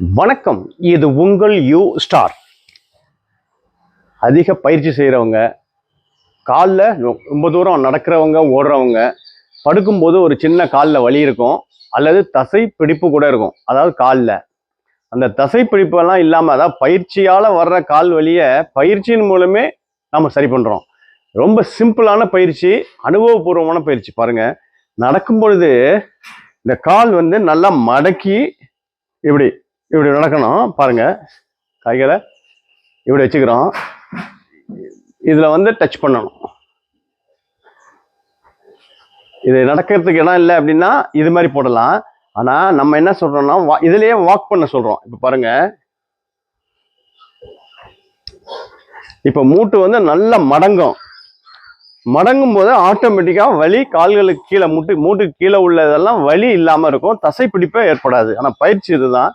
வணக்கம். இது உங்கள் யூ ஸ்டார் அதிக பயிற்சி செய்கிறவங்க காலில் ரொம்ப தூரம் நடக்கிறவங்க ஓடுறவங்க படுக்கும்போது ஒரு சின்ன காலில் வலி இருக்கும் அல்லது தசை பிடிப்பு கூட இருக்கும். அதாவது காலில். அந்த தசை பிடிப்பெல்லாம் இல்லாமல் அதாவது பயிற்சியால் வர்ற கால் வலியை பயிற்சியின் மூலமே நம்ம சரி பண்ணுறோம் ரொம்ப சிம்பிளான பயிற்சி அனுபவபூர்வமான பயிற்சி. பாருங்கள் நடக்கும் பொழுது இந்த கால் வந்து நல்லா மடக்கி இப்படி இப்படி நடக்கணும். பாருங்க. கைகளை இப்படி வச்சுக்கிறோம். இதில் வந்து டச் பண்ணணும். இது நடக்கிறதுக்கு இடம் இல்லை அப்படின்னா இது மாதிரி போடலாம். ஆனால் நம்ம என்ன சொல்கிறோன்னா வா- இதுலேயே வாக் பண்ண சொல்கிறோம் இப்போ பாருங்கள் இப்போ மூட்டு வந்து நல்லா மடங்கும். மடங்கும் போது ஆட்டோமேட்டிக்காக வலி கால்களுக்கு கீழே மூட்டு மூட்டுக்கு கீழே உள்ளதெல்லாம் வலி இல்லாமல் இருக்கும். தசைப்பிடிப்பே ஏற்படாது. ஆனால் பயிற்சி இதுதான்.